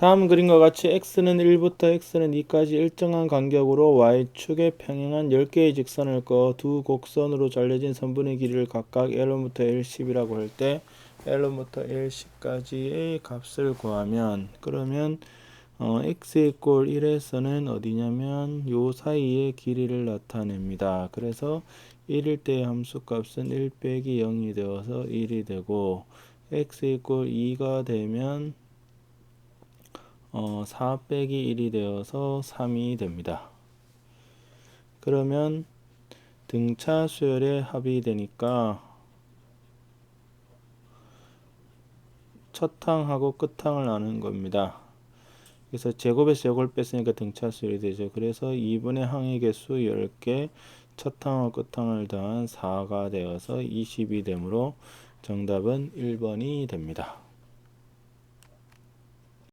다음 그림과 같이 x는 1부터 x는 2까지 일정한 간격으로 y축에 평행한 10개의 직선을 꺼 두 곡선으로 잘려진 선분의 길이를 각각 L1부터 L10이라고 할 때 L1부터 L10까지의 값을 구하면 그러면 어, x 이꼴 1에서는 어디냐면 요 사이의 길이를 나타냅니다. 그래서 1일 때의 함수값은 1 빼기 0이 되어서 1이 되고 x 이꼴 2가 되면 어, 4 빼기 1이 되어서 3이 됩니다. 그러면 등차 수열의 합이 되니까 첫 항하고 끝 항을 나눈 겁니다. 그래서 제곱에서 제곱을 뺐으니까 등차 수열이 되죠. 그래서 2분의 항의 개수 10개, 첫 항과 끝 항을 더한 4가 되어서 20이 되므로 정답은 1번이 됩니다.